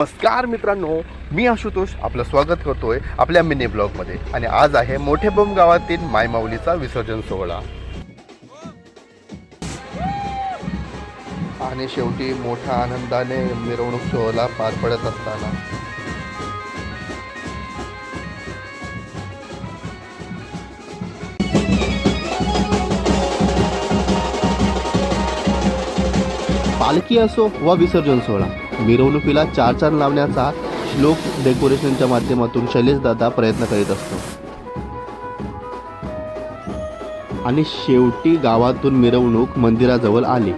नमस्कार मित्रांनो मी आशुतोष आपलं स्वागत करतोय आपल्या मिनी ब्लॉगमध्ये. आणि आज आहे मोठे बम गावातील मायमाऊलीचा विसर्जन सोहळा. आणि शेवटी मोठ्या आनंदाने मिरवणूक सोहळा पार पडत असताना. पालखी असो वा विसर्जन सोहळा. मिरवणुकीला चार चार लावण्याचा श्लोक डेकोरेशनच्या माध्यमातून शैलेश दादा प्रयत्न करीत असतो. आणि शेवटी गावातून मिरवणूक मंदिराजवळ आली.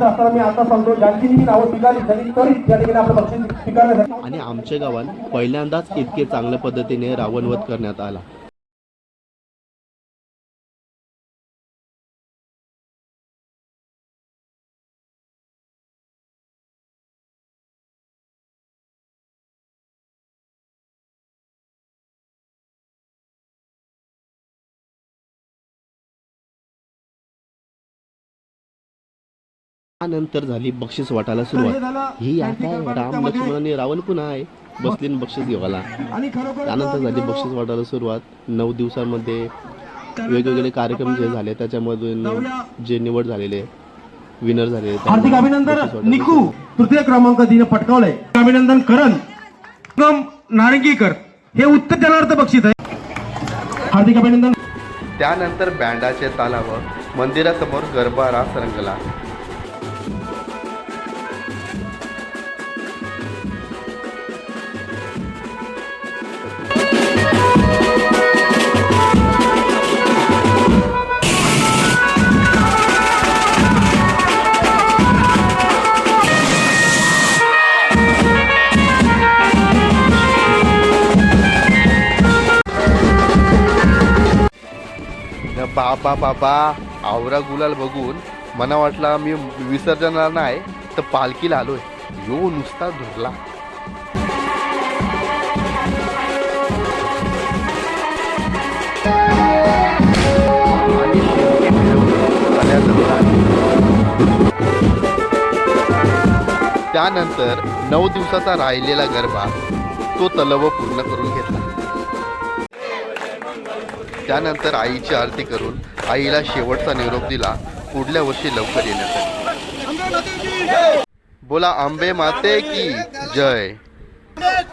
करत असताना मी आता सांगतो ज्यांची मी नावं स्वीकारली त्यांनी त्वरित त्या ठिकाणी आपलं पक्ष स्वीकारण्यासाठी आणि आमच्या गावात पहिल्यांदाच इतके चांगल्या पद्धतीने रावणवध करण्यात आला. त्यानंतर झाली बक्षीस वाटायला सुरुवात. ही आता राम लक्ष्मण आणि रावण पुन्हा आहे? बसली आणि बक्षीस घेवाला त्यानंतर झाली बक्षीस वाटायला सुरुवात. नऊ दिवसांमध्ये वेगवेगळे कार्यक्रम जे झाले त्याच्यामधून जे निवड झालेले विनर झालेले त्यांना हार्दिक अभिनंदन निकू. तृतीय क्रमांक तिने पटकावलंय. अभिनंदन करण गम नारंगीकर हे उत्तर जनार्थ बक्षीस आहे. हार्दिक अभिनंदन. त्यानंतर बँडाचे तालावर मंदिरासमोर गरबा रास रंगला बाबा बाबा आवरा गुलाल बघून मला वाटला मी विसर्जनाला नाही तर पालखीला आलोय. यो नुसता धुरला. त्यानंतर नऊ दिवसाचा राहिलेला गरबा तो तलव पूर्ण करून घेतला. त्यानंतर आईची आरती करून आईला शेवटचा निरोप दिला पुढल्या वर्षी लवकर येण्यासाठी. बोला आंबे माते की जय.